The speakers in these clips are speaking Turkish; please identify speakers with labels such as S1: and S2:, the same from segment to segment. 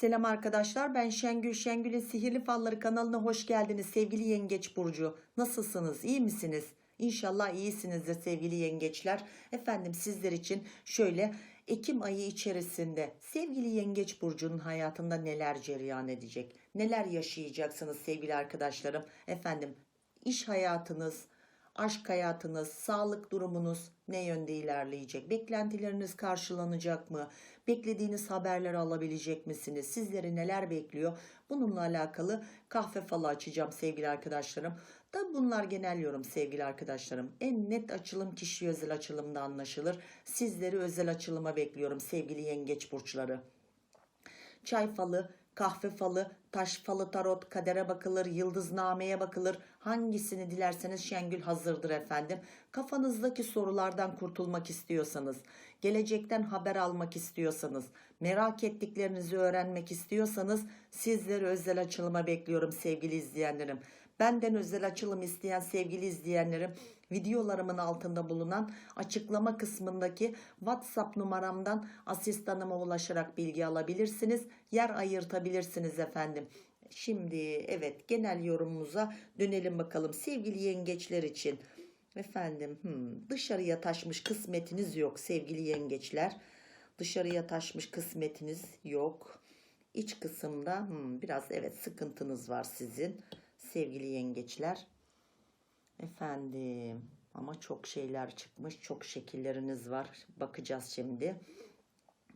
S1: Selam arkadaşlar ben Şengül. Şengül'ün Sihirli Falları kanalına hoş geldiniz sevgili yengeç burcu. Nasılsınız iyi misiniz? İnşallah iyisinizdir sevgili yengeçler. Efendim sizler için şöyle Ekim ayı içerisinde sevgili yengeç burcunun hayatında neler cereyan edecek? Neler yaşayacaksınız sevgili arkadaşlarım? Efendim iş hayatınız aşk hayatınız, sağlık durumunuz ne yönde ilerleyecek? Beklentileriniz karşılanacak mı? Beklediğiniz haberleri alabilecek misiniz? Sizleri neler bekliyor? Bununla alakalı kahve falı açacağım sevgili arkadaşlarım. Da bunlar genel yorum sevgili arkadaşlarım. En net açılım kişi özel açılımda anlaşılır. Sizleri özel açılıma bekliyorum sevgili yengeç burçları. Çay falı, kahve falı, taş falı, tarot, kadere bakılır, yıldıznameye bakılır. Hangisini dilerseniz Şengül hazırdır efendim. Kafanızdaki sorulardan kurtulmak istiyorsanız, gelecekten haber almak istiyorsanız, merak ettiklerinizi öğrenmek istiyorsanız sizleri özel açılıma bekliyorum sevgili izleyenlerim. Benden özel açılım isteyen sevgili izleyenlerim videolarımın altında bulunan açıklama kısmındaki WhatsApp numaramdan asistanıma ulaşarak bilgi alabilirsiniz. Yer ayırtabilirsiniz efendim. Şimdi evet genel yorumumuza dönelim bakalım sevgili yengeçler için. Efendim hmm, dışarıya taşmış kısmetiniz yok sevgili yengeçler. Dışarıya taşmış kısmetiniz yok. İç kısımda hmm, biraz evet sıkıntınız var sizin sevgili yengeçler. Efendim ama çok şeyler çıkmış. Çok şekilleriniz var. Bakacağız şimdi.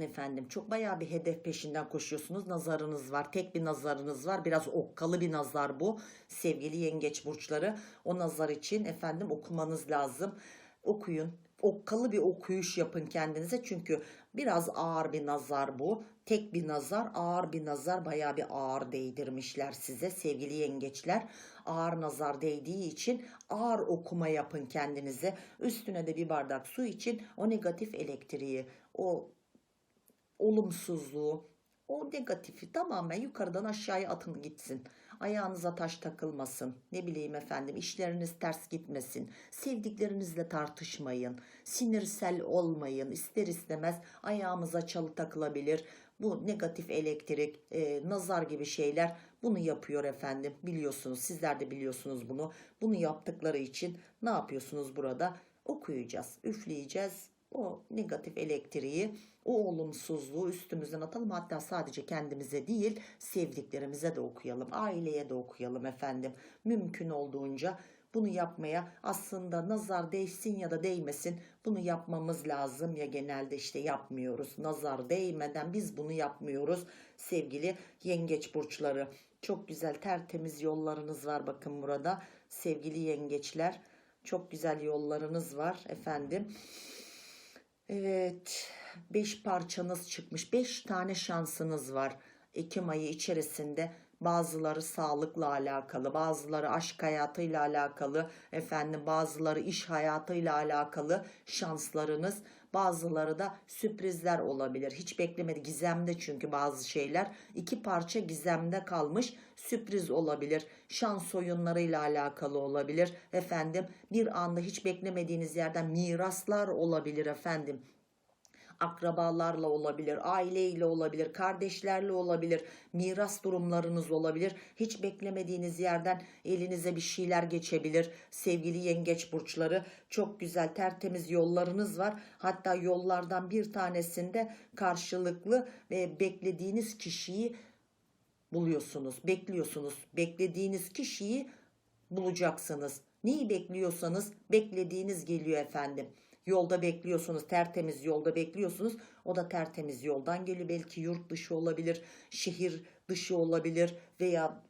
S1: Efendim çok bayağı bir hedef peşinden koşuyorsunuz. Nazarınız var. Tek bir nazarınız var. Biraz okkalı bir nazar bu. Sevgili yengeç burçları. O nazar için efendim okumanız lazım. Okuyun. Okkalı bir okuyuş yapın kendinize. Çünkü biraz ağır bir nazar bu. Tek bir nazar, ağır bir nazar. Bayağı bir ağır değdirmişler size sevgili yengeçler. Ağır nazar değdiği için ağır okuma yapın kendinize. Üstüne de bir bardak su için o negatif elektriği, o olumsuzluğu, o negatifi tamamen yukarıdan aşağıya atın gitsin. Ayağınıza taş takılmasın. Ne bileyim efendim işleriniz ters gitmesin. Sevdiklerinizle tartışmayın. Sinirsel olmayın. İster istemez ayağımıza çalı takılabilir. Bu negatif elektrik, e, nazar gibi şeyler bunu yapıyor efendim. Biliyorsunuz sizler de biliyorsunuz bunu. Bunu yaptıkları için ne yapıyorsunuz burada? Okuyacağız, üfleyeceğiz, o negatif elektriği, o olumsuzluğu üstümüzden atalım. Hatta sadece kendimize değil, sevdiklerimize de okuyalım, aileye de okuyalım efendim. Mümkün olduğunca bunu yapmaya aslında nazar değsin ya da değmesin bunu yapmamız lazım ya genelde işte yapmıyoruz. Nazar değmeden biz bunu yapmıyoruz sevgili yengeç burçları. Çok güzel tertemiz yollarınız var bakın burada sevgili yengeçler. Çok güzel yollarınız var efendim. Evet 5 parçanız çıkmış. 5 tane şansınız var Ekim ayı içerisinde bazıları sağlıkla alakalı bazıları aşk hayatıyla alakalı efendim bazıları iş hayatıyla alakalı şanslarınız bazıları da sürprizler olabilir. Hiç beklemedi gizemde çünkü bazı şeyler. İki parça gizemde kalmış sürpriz olabilir. Şans oyunlarıyla alakalı olabilir. Efendim bir anda hiç beklemediğiniz yerden miraslar olabilir efendim akrabalarla olabilir, aileyle olabilir, kardeşlerle olabilir, miras durumlarınız olabilir. Hiç beklemediğiniz yerden elinize bir şeyler geçebilir. Sevgili yengeç burçları çok güzel tertemiz yollarınız var. Hatta yollardan bir tanesinde karşılıklı ve beklediğiniz kişiyi buluyorsunuz, bekliyorsunuz. Beklediğiniz kişiyi bulacaksınız. Neyi bekliyorsanız beklediğiniz geliyor efendim. Yolda bekliyorsunuz, tertemiz yolda bekliyorsunuz. O da tertemiz yoldan geliyor. Belki yurt dışı olabilir, şehir dışı olabilir veya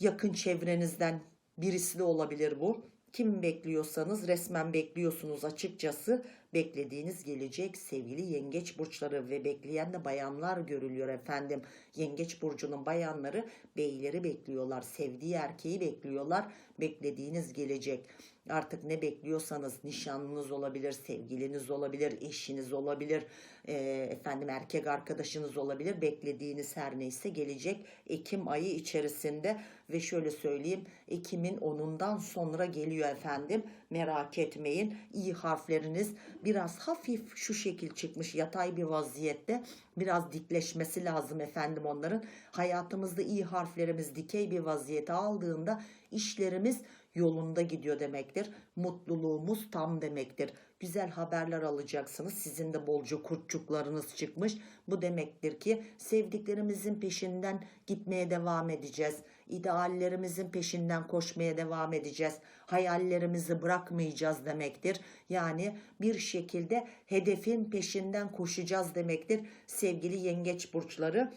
S1: yakın çevrenizden birisi de olabilir bu. Kim bekliyorsanız resmen bekliyorsunuz açıkçası beklediğiniz gelecek sevgili yengeç burçları ve bekleyen de bayanlar görülüyor efendim. Yengeç burcunun bayanları beyleri bekliyorlar sevdiği erkeği bekliyorlar beklediğiniz gelecek. Artık ne bekliyorsanız nişanlınız olabilir, sevgiliniz olabilir, eşiniz olabilir, e, efendim erkek arkadaşınız olabilir. Beklediğiniz her neyse gelecek Ekim ayı içerisinde ve şöyle söyleyeyim Ekim'in 10'undan sonra geliyor efendim. Merak etmeyin. İyi harfleriniz biraz hafif şu şekil çıkmış yatay bir vaziyette. Biraz dikleşmesi lazım efendim onların. Hayatımızda iyi harflerimiz dikey bir vaziyete aldığında işlerimiz yolunda gidiyor demektir. Mutluluğumuz tam demektir. Güzel haberler alacaksınız. Sizin de bolca kurtçuklarınız çıkmış. Bu demektir ki sevdiklerimizin peşinden gitmeye devam edeceğiz. İdeallerimizin peşinden koşmaya devam edeceğiz. Hayallerimizi bırakmayacağız demektir. Yani bir şekilde hedefin peşinden koşacağız demektir. Sevgili yengeç burçları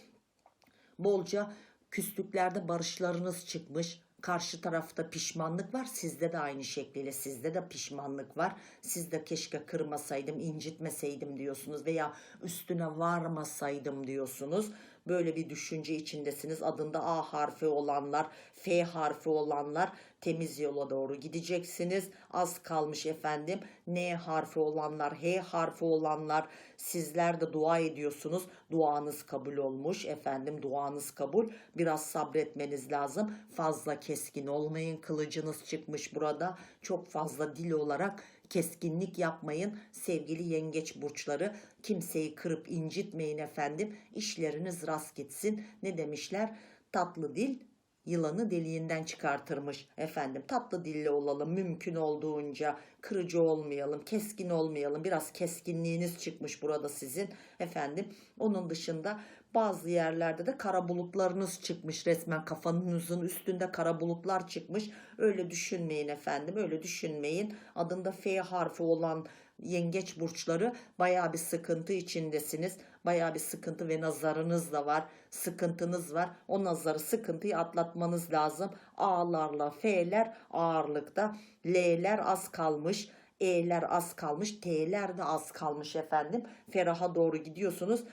S1: bolca küslüklerde barışlarınız çıkmış. Karşı tarafta pişmanlık var. Sizde de aynı şekliyle sizde de pişmanlık var. Siz de keşke kırmasaydım, incitmeseydim diyorsunuz veya üstüne varmasaydım diyorsunuz. Böyle bir düşünce içindesiniz. Adında A harfi olanlar, F harfi olanlar temiz yola doğru gideceksiniz. Az kalmış efendim. N harfi olanlar, H harfi olanlar sizler de dua ediyorsunuz. Duanız kabul olmuş efendim. Duanız kabul. Biraz sabretmeniz lazım. Fazla keskin olmayın. Kılıcınız çıkmış burada. Çok fazla dil olarak keskinlik yapmayın sevgili yengeç burçları. Kimseyi kırıp incitmeyin efendim. İşleriniz rast gitsin. Ne demişler? Tatlı dil yılanı deliğinden çıkartırmış efendim. Tatlı dilli olalım mümkün olduğunca kırıcı olmayalım, keskin olmayalım. Biraz keskinliğiniz çıkmış burada sizin efendim. Onun dışında bazı yerlerde de kara bulutlarınız çıkmış resmen kafanızın üstünde kara bulutlar çıkmış. Öyle düşünmeyin efendim öyle düşünmeyin. Adında F harfi olan yengeç burçları baya bir sıkıntı içindesiniz. Baya bir sıkıntı ve nazarınız da var. Sıkıntınız var. O nazarı sıkıntıyı atlatmanız lazım. A'larla F'ler ağırlıkta. L'ler az kalmış. E'ler az kalmış. T'ler de az kalmış efendim. Feraha doğru gidiyorsunuz.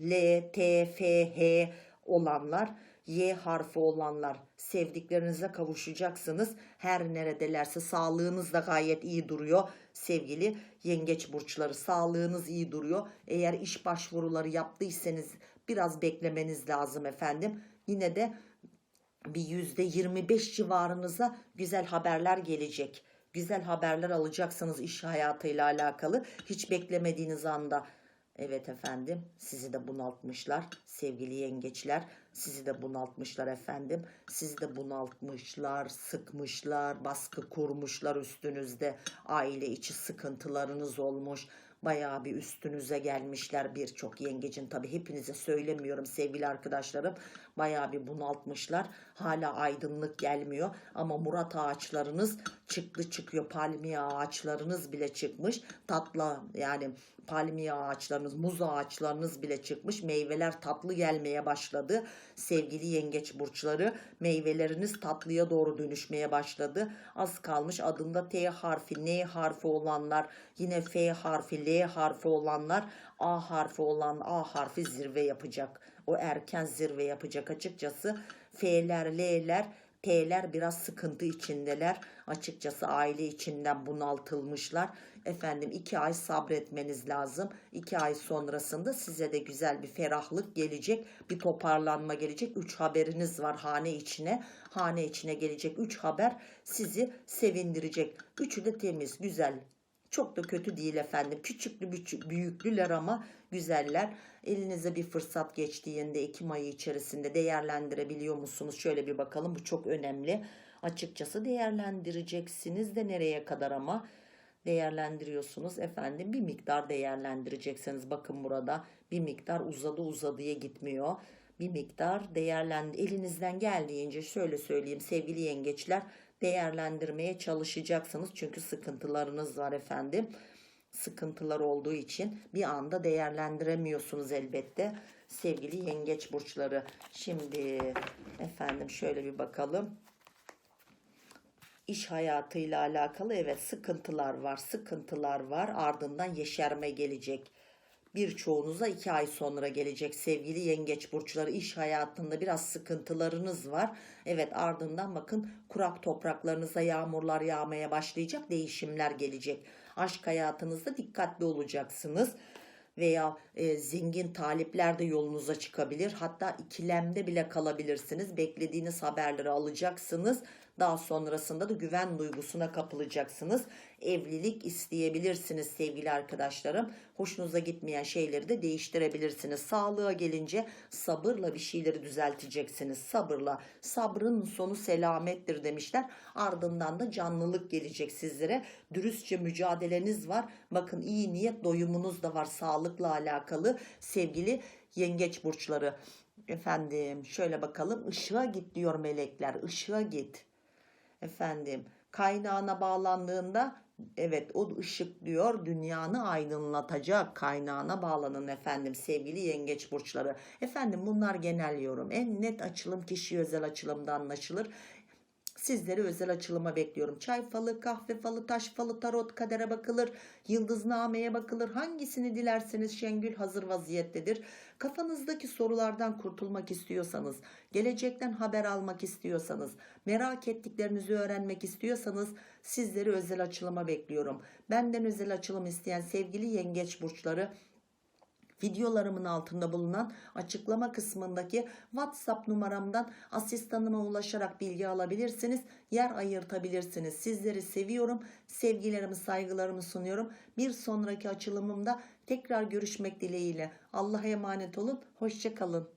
S1: L, T, F, H olanlar, Y harfi olanlar sevdiklerinize kavuşacaksınız. Her neredelerse sağlığınız da gayet iyi duruyor. Sevgili yengeç burçları sağlığınız iyi duruyor. Eğer iş başvuruları yaptıysanız biraz beklemeniz lazım efendim. Yine de bir yüzde 25 civarınıza güzel haberler gelecek. Güzel haberler alacaksınız iş hayatıyla alakalı. Hiç beklemediğiniz anda Evet efendim sizi de bunaltmışlar sevgili yengeçler. Sizi de bunaltmışlar efendim. Sizi de bunaltmışlar sıkmışlar baskı kurmuşlar üstünüzde. Aile içi sıkıntılarınız olmuş bayağı bir üstünüze gelmişler birçok yengecin tabi hepinize söylemiyorum sevgili arkadaşlarım bayağı bir bunaltmışlar hala aydınlık gelmiyor ama murat ağaçlarınız çıktı çıkıyor palmiye ağaçlarınız bile çıkmış tatlı yani palmiye ağaçlarınız, muz ağaçlarınız bile çıkmış. Meyveler tatlı gelmeye başladı. Sevgili yengeç burçları meyveleriniz tatlıya doğru dönüşmeye başladı. Az kalmış adında T harfi, N harfi olanlar, yine F harfi, L harfi olanlar, A harfi olan A harfi zirve yapacak. O erken zirve yapacak açıkçası. F'ler, L'ler T'ler biraz sıkıntı içindeler. Açıkçası aile içinden bunaltılmışlar. Efendim iki ay sabretmeniz lazım. İki ay sonrasında size de güzel bir ferahlık gelecek. Bir toparlanma gelecek. Üç haberiniz var hane içine. Hane içine gelecek üç haber sizi sevindirecek. Üçü de temiz, güzel, çok da kötü değil efendim. Küçüklü büyüklüler ama güzeller. Elinize bir fırsat geçtiğinde Ekim ayı içerisinde değerlendirebiliyor musunuz? Şöyle bir bakalım bu çok önemli. Açıkçası değerlendireceksiniz de nereye kadar ama değerlendiriyorsunuz efendim bir miktar değerlendireceksiniz bakın burada bir miktar uzadı uzadıya gitmiyor bir miktar değerlendi elinizden geldiğince şöyle söyleyeyim sevgili yengeçler değerlendirmeye çalışacaksınız. Çünkü sıkıntılarınız var efendim. Sıkıntılar olduğu için bir anda değerlendiremiyorsunuz elbette. Sevgili yengeç burçları. Şimdi efendim şöyle bir bakalım. İş hayatıyla alakalı evet sıkıntılar var. Sıkıntılar var. Ardından yeşerme gelecek birçoğunuza iki ay sonra gelecek sevgili yengeç burçları iş hayatında biraz sıkıntılarınız var. Evet ardından bakın kurak topraklarınıza yağmurlar yağmaya başlayacak değişimler gelecek. Aşk hayatınızda dikkatli olacaksınız veya e, zengin talipler de yolunuza çıkabilir. Hatta ikilemde bile kalabilirsiniz. Beklediğiniz haberleri alacaksınız. Daha sonrasında da güven duygusuna kapılacaksınız. Evlilik isteyebilirsiniz sevgili arkadaşlarım. Hoşunuza gitmeyen şeyleri de değiştirebilirsiniz. Sağlığa gelince sabırla bir şeyleri düzelteceksiniz. Sabırla. Sabrın sonu selamettir demişler. Ardından da canlılık gelecek sizlere. Dürüstçe mücadeleniz var. Bakın iyi niyet doyumunuz da var sağlıkla alakalı sevgili yengeç burçları. Efendim şöyle bakalım ışığa git diyor melekler. Işığa git. Efendim kaynağına bağlandığında evet o ışık diyor dünyanı aydınlatacak kaynağına bağlanın efendim sevgili yengeç burçları. Efendim bunlar genel yorum. En net açılım kişi özel açılımda anlaşılır. Sizleri özel açılıma bekliyorum. Çay falı, kahve falı, taş falı, tarot, kadere bakılır. Yıldıznameye bakılır. Hangisini dilerseniz Şengül hazır vaziyettedir. Kafanızdaki sorulardan kurtulmak istiyorsanız, gelecekten haber almak istiyorsanız, merak ettiklerinizi öğrenmek istiyorsanız sizleri özel açılıma bekliyorum. Benden özel açılım isteyen sevgili yengeç burçları videolarımın altında bulunan açıklama kısmındaki WhatsApp numaramdan asistanıma ulaşarak bilgi alabilirsiniz. Yer ayırtabilirsiniz. Sizleri seviyorum. Sevgilerimi, saygılarımı sunuyorum. Bir sonraki açılımımda tekrar görüşmek dileğiyle. Allah'a emanet olun. Hoşçakalın.